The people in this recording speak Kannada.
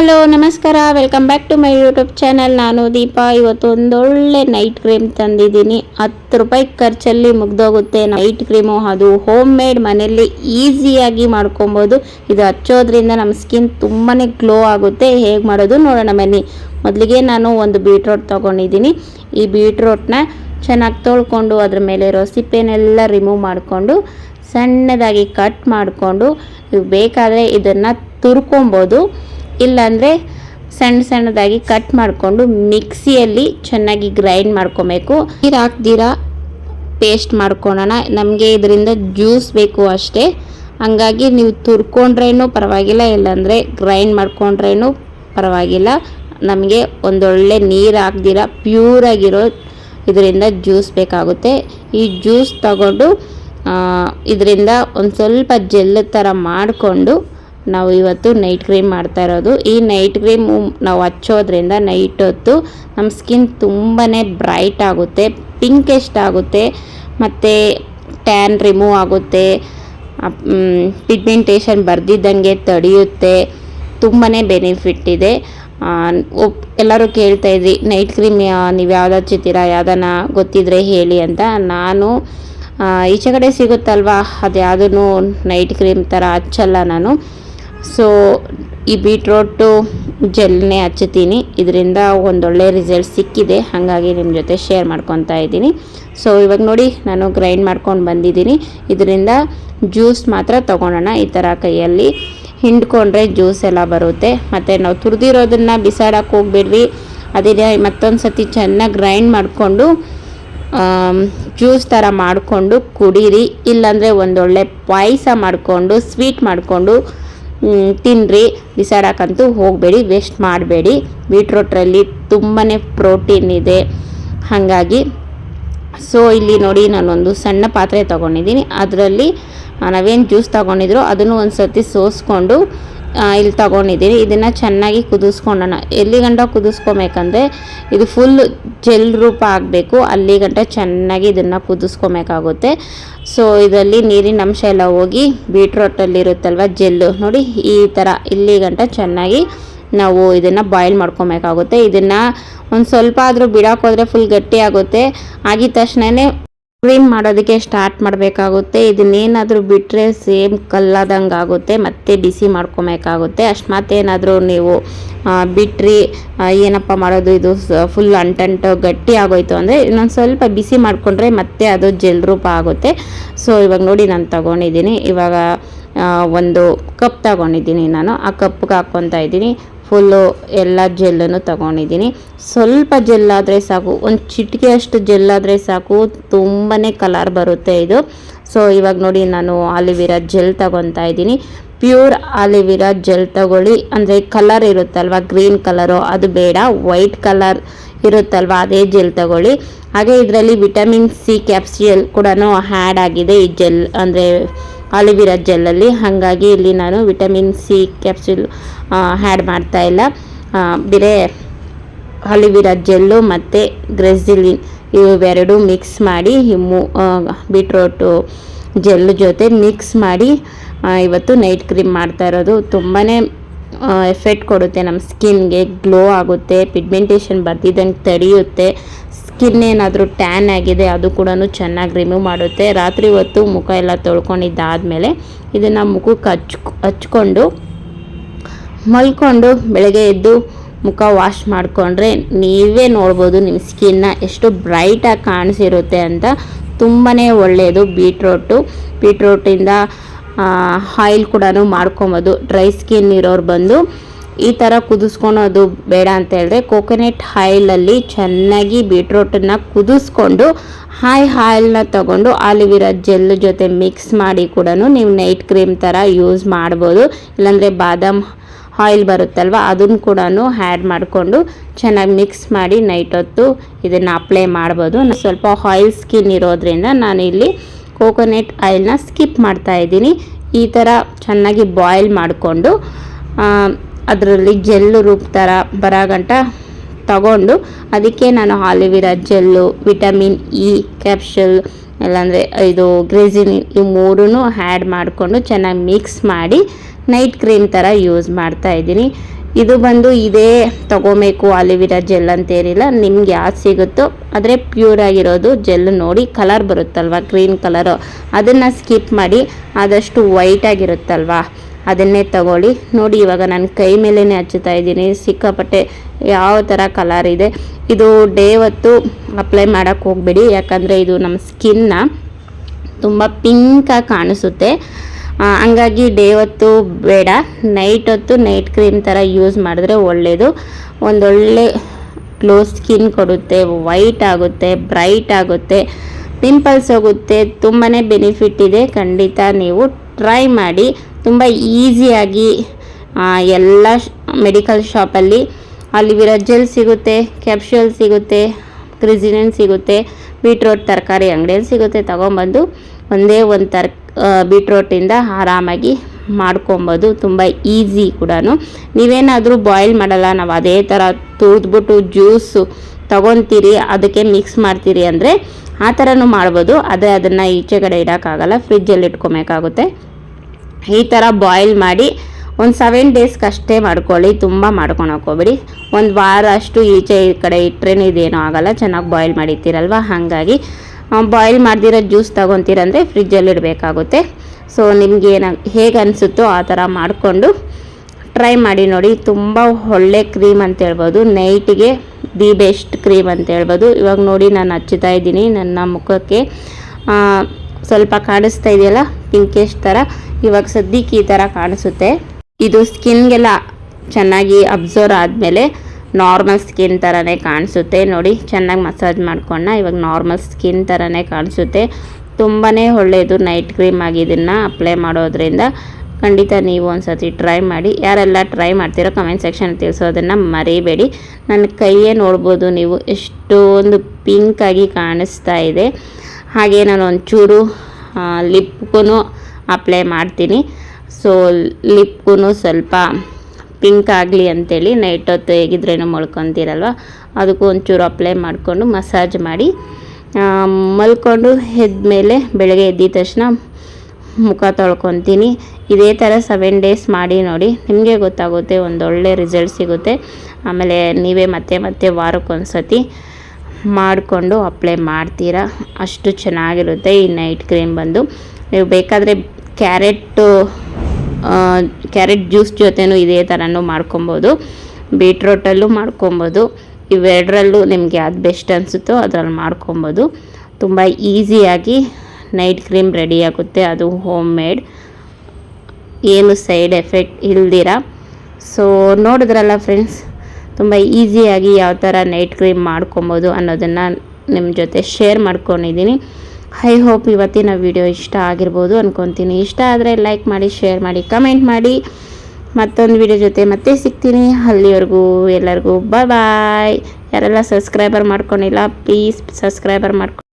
ಹಲೋ, ನಮಸ್ಕಾರ. Welcome back to my YouTube channel ನಾನು ದೀಪಾ. ಇವತ್ತು ಒಂದೊಳ್ಳೆ ನೈಟ್ ಕ್ರೀಮ್ ತಂದಿದ್ದೀನಿ. ಹತ್ತು ರೂಪಾಯಿ ಖರ್ಚಲ್ಲಿ ಮುಗ್ದೋಗುತ್ತೆ. ನೈಟ್ ಕ್ರೀಮು ಅದು ಹೋಮ್ ಮೇಡ್ ಮನೆಯಲ್ಲಿ ಈಸಿಯಾಗಿ ಮಾಡ್ಕೊಬೋದು. ಇದು ಹಚ್ಚೋದ್ರಿಂದ ನಮ್ಮ ಸ್ಕಿನ್ ತುಂಬಾ ಗ್ಲೋ ಆಗುತ್ತೆ. ಹೇಗೆ ಮಾಡೋದು ನೋಡೋಣ ಬನ್ನಿ. ಮೊದಲಿಗೆ ನಾನು ಒಂದು ಬೀಟ್ರೋಟ್ ತೊಗೊಂಡಿದ್ದೀನಿ. ಈ ಬೀಟ್ರೋಟ್ನ ಚೆನ್ನಾಗಿ ತೊಳ್ಕೊಂಡು ಅದ್ರ ಮೇಲೆ ಇರೋ ಸಿಪ್ಪೆನೆಲ್ಲ ರಿಮೂವ್ ಮಾಡಿಕೊಂಡು ಸಣ್ಣದಾಗಿ ಕಟ್ ಮಾಡಿಕೊಂಡು ಬೇಕಾದರೆ ಇದನ್ನು ತುರ್ಕೊಬೋದು. ಇಲ್ಲಾಂದರೆ ಸಣ್ಣ ಸಣ್ಣದಾಗಿ ಕಟ್ ಮಾಡಿಕೊಂಡು ಮಿಕ್ಸಿಯಲ್ಲಿ ಚೆನ್ನಾಗಿ ಗ್ರೈಂಡ್ ಮಾಡ್ಕೊಬೇಕು. ನೀರು ಹಾಕ್ದಿರಾ ಪೇಸ್ಟ್ ಮಾಡ್ಕೊಳ್ಳೋಣ ನಮಗೆ ಇದರಿಂದ ಜ್ಯೂಸ್ ಬೇಕು ಅಷ್ಟೇ. ಹಂಗಾಗಿ ನೀವು ತುರ್ಕೊಂಡ್ರೇನು ಪರವಾಗಿಲ್ಲ, ಇಲ್ಲಾಂದರೆ ಗ್ರೈಂಡ್ ಮಾಡ್ಕೊಂಡ್ರೇನು ಪರವಾಗಿಲ್ಲ. ನಮಗೆ ಒಂದೊಳ್ಳೆ ನೀರು ಹಾಕ್ದಿರ ಪ್ಯೂರಾಗಿರೋ ಇದರಿಂದ ಜ್ಯೂಸ್ ಬೇಕಾಗುತ್ತೆ. ಈ ಜ್ಯೂಸ್ ತಗೊಂಡು ಇದರಿಂದ ಒಂದು ಸ್ವಲ್ಪ ಜೆಲ್ ಥರ ಮಾಡಿಕೊಂಡು ನಾವು ಇವತ್ತು ನೈಟ್ ಕ್ರೀಮ್ ಮಾಡ್ತಾ ಇರೋದು. ಈ ನೈಟ್ ಕ್ರೀಮ್ ನಾವು ಹಚ್ಚೋದ್ರಿಂದ ನೈಟ್ ಹೊತ್ತು ನಮ್ಮ ಸ್ಕಿನ್ ತುಂಬಾ ಬ್ರೈಟ್ ಆಗುತ್ತೆ ಪಿಂಕೆಸ್ಟ್ ಆಗುತ್ತೆ, ಮತ್ತು ಟ್ಯಾನ್ ರಿಮೂವ್ ಆಗುತ್ತೆ ಪಿಗ್ಮೆಂಟೇಷನ್ ಬರ್ದಿದ್ದಂಗೆ ತಡೆಯುತ್ತೆ ತುಂಬಾ ಬೆನಿಫಿಟ್ ಇದೆ. ಎಲ್ಲರೂ ಕೇಳ್ತಾ ಇದ್ರಿ ನೈಟ್ ಕ್ರೀಮ್ ನೀವು ಯಾವ್ದು ಹಚ್ಚುತ್ತೀರಾ ಯಾವ್ದನ್ನ ಗೊತ್ತಿದ್ರೆ ಹೇಳಿ ಅಂತ. ನಾನು ಈಚೆ ಕಡೆ ಸಿಗುತ್ತಲ್ವಾ ಅದು ಯಾವುದೂ ನೈಟ್ ಕ್ರೀಮ್ ಥರ ಹಚ್ಚಲ್ಲ ನಾನು. ಸೊ ಈ ಬೀಟ್ರೋಟು ಜೆಲ್ನೇ ಹಚ್ಚುತ್ತೀನಿ ಇದರಿಂದ ಒಂದೊಳ್ಳೆ ರಿಸಲ್ಟ್ ಸಿಕ್ಕಿದೆ. ಹಾಗಾಗಿ ನಿಮ್ಮ ಜೊತೆ ಶೇರ್ ಮಾಡ್ಕೊತಾ ಇದ್ದೀನಿ. ಸೊ ಇವಾಗ ನೋಡಿ ನಾನು ಗ್ರೈಂಡ್ ಮಾಡ್ಕೊಂಡು ಬಂದಿದ್ದೀನಿ. ಇದರಿಂದ ಜ್ಯೂಸ್ ಮಾತ್ರ ತೊಗೊಳೋಣ. ಈ ಥರ ಕೈಯಲ್ಲಿ ಹಿಂಡ್ಕೊಂಡ್ರೆ ಜ್ಯೂಸ್ ಎಲ್ಲ ಬರುತ್ತೆ. ಮತ್ತು ನಾವು ತುರಿದಿರೋದನ್ನು ಬಿಸಾಡಕ್ಕೆ ಹೋಗ್ಬಿಡ್ರಿ. ಅದೇ ಮತ್ತೊಂದು ಸತಿ ಚೆನ್ನಾಗಿ ಗ್ರೈಂಡ್ ಮಾಡಿಕೊಂಡು ಜ್ಯೂಸ್ ಥರ ಮಾಡಿಕೊಂಡು ಕುಡೀರಿ. ಇಲ್ಲಾಂದರೆ ಒಂದೊಳ್ಳೆ ಪಾಯಸ ಮಾಡಿಕೊಂಡು ಸ್ವೀಟ್ ಮಾಡಿಕೊಂಡು ತಿನ್ನಿರಿ ಬಿಸಾಡಕ್ಕಂತೂ ಹೋಗಬೇಡಿ ವೇಸ್ಟ್ ಮಾಡಬೇಡಿ. ಬೀಟ್ರೋಟ್ರಲ್ಲಿ ತುಂಬಾ ಪ್ರೋಟೀನ್ ಇದೆ. ಹಾಗಾಗಿ ಸೊ ಇಲ್ಲಿ ನೋಡಿ ನಾನೊಂದು ಸಣ್ಣ ಪಾತ್ರೆ ತೊಗೊಂಡಿದ್ದೀನಿ. ಅದರಲ್ಲಿ, ನಾವೇನು ಜ್ಯೂಸ್ ತೊಗೊಂಡಿದ್ರು ಅದನ್ನು ಒಂದು ಸರ್ತಿ ಸೋಸ್ಕೊಂಡು ಇಲ್ಲಿ ತಗೊಂಡಿದ್ದೀನಿ. ಇದನ್ನು ಚೆನ್ನಾಗಿ ಕುದಿಸ್ಕೊಂಡೋಣ. ಎಲ್ಲಿ ಗಂಟ ಕುದಿಸ್ಕೊಬೇಕಂದ್ರೆ ಇದು ಫುಲ್ ಜೆಲ್ ರೂಪ ಆಗಬೇಕು. ಅಲ್ಲಿ ಗಂಟ ಚೆನ್ನಾಗಿ ಇದನ್ನು ಕುದಿಸ್ಕೊಬೇಕಾಗುತ್ತೆ. ಸೊ ಇದರಲ್ಲಿ ನೀರಿನ ಅಂಶ ಎಲ್ಲ ಹೋಗಿ ಬೀಟ್ರೋಟಲ್ಲಿರುತ್ತಲ್ವ ಜೆಲ್ಲು ನೋಡಿ, ಈ ಥರ ಇಲ್ಲಿ ಗಂಟ ಚೆನ್ನಾಗಿ ನಾವು ಇದನ್ನು ಬಾಯ್ಲ್ ಮಾಡ್ಕೊಬೇಕಾಗುತ್ತೆ. ಇದನ್ನು ಒಂದು ಸ್ವಲ್ಪ ಆದರೂ ಬಿಡೋಕ್ಕೋದ್ರೆ ಫುಲ್ ಗಟ್ಟಿ ಆಗುತ್ತೆ. ಆಗಿದ ತಕ್ಷಣವೇ ಕ್ರೀಮ್ ಮಾಡೋದಕ್ಕೆ ಸ್ಟಾರ್ಟ್ ಮಾಡಬೇಕಾಗುತ್ತೆ. ಇದನ್ನೇನಾದರೂ ಬಿಟ್ಟರೆ ಸೇಮ್ ಕಲ್ಲದಂಗೆ ಆಗುತ್ತೆ. ಮತ್ತೆ ಬಿಸಿ ಮಾಡ್ಕೊಬೇಕಾಗುತ್ತೆ. ಅಷ್ಟು ಏನಾದರೂ ನೀವು ಬಿಟ್ರಿ ಏನಪ್ಪ ಮಾಡೋದು ಇದು ಫುಲ್ ಅಂಟಂಟು ಗಟ್ಟಿ ಆಗೋಯ್ತು ಅಂದರೆ ಇನ್ನೊಂದು ಸ್ವಲ್ಪ ಬಿಸಿ ಮಾಡಿಕೊಂಡ್ರೆ ಮತ್ತೆ ಅದು ಜೆಲ್ ರೂಪ ಆಗುತ್ತೆ. ಸೊ ಇವಾಗ ನೋಡಿ ನಾನು ತಗೊಂಡಿದ್ದೀನಿ. ಇವಾಗ ಒಂದು ಕಪ್ ತಗೊಂಡಿದ್ದೀನಿ ನಾನು. ಆ ಕಪ್ಗೆ ಹಾಕ್ಕೊತಾ ಇದ್ದೀನಿ. ಫುಲ್ಲು ಎಲ್ಲ ಜೆಲ್ಲನ್ನು ತಗೊಂಡಿದ್ದೀನಿ. ಸ್ವಲ್ಪ ಜೆಲ್ಲಾದರೆ ಸಾಕು, ಒಂದು ಚಿಟಿಕೆಯಷ್ಟು ಜೆಲ್ಲಾದರೆ ಸಾಕು ತುಂಬಾ ಕಲರ್ ಬರುತ್ತೆ ಇದು. ಸೊ ಇವಾಗ ನೋಡಿ ನಾನು ಆಲಿವಿರಾ ಜೆಲ್ ತಗೊತಾ ಇದ್ದೀನಿ. ಪ್ಯೂರ್ ಆಲಿವಿರಾ ಜೆಲ್ ತಗೊಳ್ಳಿ. ಅಂದರೆ ಕಲರ್ ಇರುತ್ತಲ್ವ, ಗ್ರೀನ್ ಕಲರು ಅದು ಬೇಡ, ವೈಟ್ ಕಲರ್ ಇರುತ್ತಲ್ವ, ಅದೇ ಜೆಲ್ ತಗೊಳ್ಳಿ. ಹಾಗೆ ಇದರಲ್ಲಿ ವಿಟಮಿನ್ ಸಿ, ಕ್ಯಾಪ್ಸಿಯಲ್ ಕೂಡ ಆ್ಯಡ್ ಆಗಿದೆ ಈ ಜೆಲ್, ಅಂದರೆ ಆಲಿವಿರಾ ಜೆಲ್ಲಲ್ಲಿ. ಹಾಗಾಗಿ ಇಲ್ಲಿ ನಾನು ವಿಟಮಿನ್ ಸಿ ಕ್ಯಾಪ್ಸುಲ್ ಹ್ಯಾಡ್ ಮಾಡ್ತಾ ಇಲ್ಲ. ಬೇರೆ ಅಲಿವಿರಾ ಜೆಲ್ಲು ಮತ್ತು ಗ್ರೆಸಿಲಿನ್ ಇವೆರಡು ಮಿಕ್ಸ್ ಮಾಡಿ ಮೂ ಬೀಟ್ರೋಟು ಜೆಲ್ ಜೊತೆ ಮಿಕ್ಸ್ ಮಾಡಿ ಇವತ್ತು ನೈಟ್ ಕ್ರೀಮ್ ಮಾಡ್ತಾ ಇರೋದು. ತುಂಬಾ ಎಫೆಕ್ಟ್ ಕೊಡುತ್ತೆ ನಮ್ಮ ಸ್ಕಿನ್ಗೆ, ಗ್ಲೋ ಆಗುತ್ತೆ, ಪಿಗ್ಮೆಂಟೇಷನ್ ಬರ್ದಿದ್ದಂಗೆ ತಡೆಯುತ್ತೆ. ಸ್ಕಿನ್ ಏನಾದರೂ ಟ್ಯಾನ್ ಆಗಿದೆ ಅದು ಕೂಡ ಚೆನ್ನಾಗಿ ರಿಮೂವ್ ಮಾಡುತ್ತೆ. ರಾತ್ರಿ ಹೊತ್ತು ಮುಖ ಎಲ್ಲ ತೊಳ್ಕೊಂಡಿದ್ದಾದಮೇಲೆ ಇದನ್ನು ಮುಖಕ್ಕೆ ಹಚ್ ಹಚ್ಕೊಂಡು ಮಲ್ಕೊಂಡು ಬೆಳಗ್ಗೆ ಎದ್ದು ಮುಖ ವಾಶ್ ಮಾಡಿಕೊಂಡ್ರೆ ನೀವೇ ನೋಡ್ಬೋದು ನಿಮ್ಮ ಸ್ಕಿನ್ನ ಎಷ್ಟು ಬ್ರೈಟಾಗಿ ಕಾಣಿಸಿರುತ್ತೆ ಅಂತ. ತುಂಬಾ ಒಳ್ಳೆಯದು ಬೀಟ್ರೋಟು. ಬೀಟ್ರೋಟಿಂದ ಆಯಿಲ್ ಕೂಡ ಮಾಡ್ಕೊಬೋದು. ಡ್ರೈ ಸ್ಕಿನ್ ಇರೋರು ಬಂದು ಈ ಥರ ಕುದಿಸ್ಕೊಳೋದು ಬೇಡ ಅಂತ ಹೇಳಿದ್ರೆ ಕೋಕೋನೆಟ್ ಆಯಿಲಲ್ಲಿ ಚೆನ್ನಾಗಿ ಬೀಟ್ರೋಟನ್ನು ಕುದಿಸ್ಕೊಂಡು ಹಾಯ್ ಆಯಿಲ್ನ ತಗೊಂಡು ಆಲಿವಿರಾ ಜೆಲ್ ಜೊತೆ ಮಿಕ್ಸ್ ಮಾಡಿ ಕೂಡ ನೀವು ನೈಟ್ ಕ್ರೀಮ್ ಥರ ಯೂಸ್ ಮಾಡ್ಬೋದು. ಇಲ್ಲಾಂದರೆ ಬಾದಾಮ್ ಆಯಿಲ್ ಬರುತ್ತಲ್ವ, ಅದನ್ನು ಕೂಡ ಆ್ಯಡ್ ಮಾಡಿಕೊಂಡು ಚೆನ್ನಾಗಿ ಮಿಕ್ಸ್ ಮಾಡಿ ನೈಟ್ ಹೊತ್ತು ಇದನ್ನು ಅಪ್ಲೈ ಮಾಡ್ಬೋದು. ಸ್ವಲ್ಪ ಆಯಿಲ್ ಸ್ಕಿನ್ ಇರೋದ್ರಿಂದ ನಾನು ಇಲ್ಲಿ ಕೋಕೋನೆಟ್ ಆಯಿಲ್ನ ಸ್ಕಿಪ್ ಮಾಡ್ತಾ ಇದ್ದೀನಿ. ಈ ಥರ ಚೆನ್ನಾಗಿ ಬಾಯ್ಲ್ ಮಾಡಿಕೊಂಡು ಅದರಲ್ಲಿ ಜೆಲ್ಲು ರೂಪ ಥರ ಬರೋ ಗಂಟ ತಗೊಂಡು ಅದಕ್ಕೆ ನಾನು aloe vera gel, vitamin E, capsule, ಇಲ್ಲಾಂದರೆ ಇದು ಗ್ರೇಸಿನ್ ಈ ಮೂರೂ ಆ್ಯಡ್ ಮಾಡಿಕೊಂಡು ಚೆನ್ನಾಗಿ ಮಿಕ್ಸ್ ಮಾಡಿ ನೈಟ್ ಕ್ರೀಮ್ ಥರ ಯೂಸ್ ಮಾಡ್ತಾ ಇದ್ದೀನಿ. ಇದು ಬಂದು ಇದೇ ತಗೋಬೇಕು ಆಲಿವಿರಾ ಜೆಲ್ ಅಂತೇನಿಲ್ಲ, ನಿಮ್ಗೆ ಯಾವ್ದು ಸಿಗುತ್ತೋ ಆದರೆ ಪ್ಯೂರ್ ಆಗಿರೋದು ಜೆಲ್ ನೋಡಿ ಕಲರ್ ಬರುತ್ತಲ್ವ, ಗ್ರೀನ್ ಕಲರು. ಅದನ್ನು ಸ್ಕಿಪ್ ಮಾಡಿ ಆದಷ್ಟು ವೈಟ್ ಆಗಿರುತ್ತಲ್ವ. ಅದನ್ನೇ ತಗೊಳ್ಳಿ. ನೋಡಿ, ಇವಾಗ ನಾನು ಕೈ ಮೇಲೇ ಹಚ್ಚುತ್ತಾ ಇದ್ದೀನಿ. ಸಿಕ್ಕಾಪಟ್ಟೆ ಯಾವ ಥರ ಕಲರ್ ಇದೆ. ಇದು ಡೇ ಹೊತ್ತು ಅಪ್ಲೈ ಮಾಡೋಕ್ಕೆ ಹೋಗಬೇಡಿ. ಯಾಕಂದರೆ ಇದು ನಮ್ಮ ಸ್ಕಿನ್ನ ತುಂಬ ಪಿಂಕಾಗಿ ಕಾಣಿಸುತ್ತೆ. ಹಂಗಾಗಿ ಡೇ ಹೊತ್ತು ಬೇಡ. ನೈಟ್ ಹೊತ್ತು ನೈಟ್ ಕ್ರೀಮ್ ಥರ ಯೂಸ್ ಮಾಡಿದ್ರೆ ಒಳ್ಳೆಯದು ಒಂದೊಳ್ಳೆ ಗ್ಲೋ ಸ್ಕಿನ್ ಕೊಡುತ್ತೆ ವೈಟ್ ಆಗುತ್ತೆ ಬ್ರೈಟ್ ಆಗುತ್ತೆ. ಪಿಂಪಲ್ಸ್ ಹೋಗುತ್ತೆ ತುಂಬಾ ಬೆನಿಫಿಟ್ ಇದೆ. ಖಂಡಿತ ನೀವು ಟ್ರೈ ಮಾಡಿ. ತುಂಬ ಈಸಿಯಾಗಿ ಎಲ್ಲ ಮೆಡಿಕಲ್ ಶಾಪಲ್ಲಿ ಅಲ್ಲಿ ಜೆಲ್ ಸಿಗುತ್ತೆ ಕ್ಯಾಪ್ಸುಲ್ ಸಿಗುತ್ತೆ ಕ್ರಿಸಿನನ್ ಸಿಗುತ್ತೆ ಬೀಟ್ರೋಟ್ ತರಕಾರಿ ಅಂಗಡಿಯಲ್ಲಿ ಸಿಗುತ್ತೆ. ತೊಗೊಂಬಂದು ಒಂದೇ ಒಂದು ತರ್ ಬೀಟ್ರೋಟಿಂದ ಆರಾಮಾಗಿ ಮಾಡ್ಕೊಬೋದು. ತುಂಬ ಈಸಿ ಕೂಡ ನೀವೇನಾದರೂ ಬಾಯ್ಲ್ ಮಾಡಲ್ಲ, ನಾವು ಅದೇ ಥರ ತುರಿದ್ಬಿಟ್ಟು ಜ್ಯೂಸು ತಗೊತೀರಿ, ಅದಕ್ಕೆ ಮಿಕ್ಸ್ ಮಾಡ್ತೀರಿ ಅಂದರೆ ಆ ಥರನೂ ಮಾಡ್ಬೋದು. ಅದೇ ಅದನ್ನು ಈಚೆ ಕಡೆ ಇಡೋಕ್ಕಾಗಲ್ಲ ಫ್ರಿಜ್ಜಲ್ಲಿ ಇಟ್ಕೊಬೇಕಾಗುತ್ತೆ. ಈ ಥರ ಬಾಯ್ಲ್ ಮಾಡಿ ಒಂದು ಸೆವೆನ್ ಡೇಸ್ಗೆ ಅಷ್ಟೇ ಮಾಡ್ಕೊಳ್ಳಿ, ತುಂಬ ಮಾಡ್ಕೊಂಡು ಹೋಗ್ಬೇಡಿ. ಒಂದು ವಾರ ಅಷ್ಟು ಈಚೆ ಈ ಕಡೆ ಇಟ್ರೇನು ಇದೇನೂ ಆಗಲ್ಲ, ಚೆನ್ನಾಗಿ ಬಾಯ್ಲ್ ಮಾಡಿರ್ತೀರಲ್ವ? ಹಾಗಾಗಿ ಬಾಯ್ಲ್ ಮಾಡ್ದಿರೋ ಜ್ಯೂಸ್ ತೊಗೊತೀರಂದರೆ ಫ್ರಿಜ್ಜಲ್ಲಿ ಇಡಬೇಕಾಗುತ್ತೆ. ಸೊ ನಿಮ್ಗೆ ಏನ, ಹೇಗೆ ಅನಿಸುತ್ತೋ ಆ ಥರ ಮಾಡಿಕೊಂಡು ಟ್ರೈ ಮಾಡಿ ನೋಡಿ. ತುಂಬ ಒಳ್ಳೆ ಕ್ರೀಮ್ ಅಂತ ಹೇಳ್ಬೋದು. ನೈಟಿಗೆ ದಿ ಬೆಸ್ಟ್ ಕ್ರೀಮ್ ಅಂತ ಹೇಳ್ಬೋದು. ಇವಾಗ ನೋಡಿ ನಾನು ಹಚ್ಚುತ್ತಾ ಇದ್ದೀನಿ. ನನ್ನ ಮುಖಕ್ಕೆ ಸ್ವಲ್ಪ ಕಾಣಿಸ್ತಾ ಇದೆಯಲ್ಲ? ಪಿಂಕಿಶ್ ಥರ ಇವಾಗ ಸದ್ಯಕ್ಕೆ ಈ ಥರ ಕಾಣಿಸುತ್ತೆ. ಇದು ಸ್ಕಿನ್ಗೆಲ್ಲ ಚೆನ್ನಾಗಿ ಅಬ್ಸರ್ವ್ ಆದಮೇಲೆ ನಾರ್ಮಲ್ ಸ್ಕಿನ್ ಥರನೇ ಕಾಣಿಸುತ್ತೆ. ನೋಡಿ, ಚೆನ್ನಾಗಿ ಮಸಾಜ್ ಮಾಡ್ಕೊಂಡ, ಇವಾಗ ನಾರ್ಮಲ್ ಸ್ಕಿನ್ ಥರನೇ ಕಾಣಿಸುತ್ತೆ. ತುಂಬಾ ಒಳ್ಳೆಯದು, ನೈಟ್ ಕ್ರೀಮ್ ಆಗಿ ಇದನ್ನು ಅಪ್ಲೈ ಮಾಡೋದ್ರಿಂದ. ಖಂಡಿತ ನೀವು ಒಂದ್ಸತಿ ಟ್ರೈ ಮಾಡಿ. ಯಾರೆಲ್ಲ ಟ್ರೈ ಮಾಡ್ತೀರೋ ಕಮೆಂಟ್ ಸೆಕ್ಷನ್ ತಿಳಿಸೋದನ್ನು ಮರಿಬೇಡಿ. ನನ್ನ ಕೈಯೇ ನೋಡ್ಬೋದು ನೀವು. ಎಷ್ಟೊಂದು ಪಿಂಕಾಗಿ ಕಾಣಿಸ್ತಾ ಇದೆ. ಹಾಗೆ ನಾನು ಒಂಚೂರು ಲಿಪ್ಗೂ ಅಪ್ಲೈ ಮಾಡ್ತೀನಿ. ಸೊ ಲಿಪ್ಗೂ ಸ್ವಲ್ಪ ಪಿಂಕ್ ಆಗಲಿ ಅಂತೇಳಿ ನೈಟ್ ಹೊತ್ತು ಹೇಗಿದ್ರೇನು ಮಲ್ಕೊತೀರಲ್ವ, ಅದಕ್ಕೂ ಒಂಚೂರು ಅಪ್ಲೈ ಮಾಡಿಕೊಂಡು ಮಸಾಜ್ ಮಾಡಿ ಮಲ್ಕೊಂಡು ಎದ್ದ ಮೇಲೆ ಬೆಳಗ್ಗೆ ಎದ್ದಿದ ತಕ್ಷಣ ಮುಖ ತೊಳ್ಕೊತೀನಿ. ಇದೇ ಥರ ಸೆವೆನ್ ಡೇಸ್ ಮಾಡಿ ನೋಡಿ, ನಿಮಗೆ ಗೊತ್ತಾಗುತ್ತೆ, ಒಂದೊಳ್ಳೆ ರಿಸಲ್ಟ್ ಸಿಗುತ್ತೆ. ಆಮೇಲೆ ನೀವೇ ಮತ್ತೆ ಮತ್ತೆ ವಾರಕ್ಕೊಂದ್ಸತಿ ಮಾಡಿಕೊಂಡು ಅಪ್ಲೈ ಮಾಡ್ತೀರಾ? ಅಷ್ಟು ಚೆನ್ನಾಗಿರುತ್ತೆ ಈ ನೈಟ್ ಕ್ರೀಮ್ ಬಂದು. ನೀವು ಬೇಕಾದರೆ ಕ್ಯಾರೆಟ್ಟು ಕ್ಯಾರೆಟ್ ಜ್ಯೂಸ್ ಜೊತೆನೂ ಇದೇ ಥರನೂ ಮಾಡ್ಕೊಬೋದು. ಬೀಟ್ರೋಟಲ್ಲೂ ಮಾಡ್ಕೊಬೋದು. ಇವೆರಡರಲ್ಲೂ ನಿಮಗೆ ಅದು ಬೆಸ್ಟ್ ಅನಿಸುತ್ತೋ ಅದರಲ್ಲಿ ಮಾಡ್ಕೊಬೋದು. ತುಂಬ ಈಸಿಯಾಗಿ ನೈಟ್ ಕ್ರೀಮ್ ರೆಡಿ ಆಗುತ್ತೆ. ಅದು ಹೋಮ್ ಮೇಡ್ ಏನು ಸೈಡ್ ಎಫೆಕ್ಟ್ ಇಲ್ದಿರ? ಸೊ ನೋಡಿದ್ರಲ್ಲ ಫ್ರೆಂಡ್ಸ್ ತುಂಬ ಈಸಿಯಾಗಿ ಯಾವ ಥರ ನೈಟ್ ಕ್ರೀಮ್ ಮಾಡ್ಕೊಬೋದು ಅನ್ನೋದನ್ನು ನಿಮ್ಮ ಜೊತೆ ಶೇರ್ ಮಾಡ್ಕೊಂಡಿದ್ದೀನಿ. ಐ ಹೋಪ್ ಇವತ್ತಿನ ವಿಡಿಯೋ ಇಷ್ಟ ಆಗಿರ್ಬೋದು ಅಂದ್ಕೊತೀನಿ ಇಷ್ಟ ಆದರೆ ಲೈಕ್ ಮಾಡಿ ಶೇರ್ ಮಾಡಿ ಕಮೆಂಟ್ ಮಾಡಿ. ಮತ್ತೊಂದು ವಿಡಿಯೋ ಜೊತೆ ಮತ್ತೆ ಸಿಗ್ತೀನಿ. ಅಲ್ಲಿವರೆಗೂ ಎಲ್ಲರಿಗೂ ಬಾಯ್ ಬಾಯ್ ಯಾರೆಲ್ಲ ಸಬ್ಸ್ಕ್ರೈಬರ್ ಮಾಡ್ಕೊಂಡಿಲ್ಲ ಪ್ಲೀಸ್ ಸಬ್ಸ್ಕ್ರೈಬರ್ ಮಾಡ್ಕೊ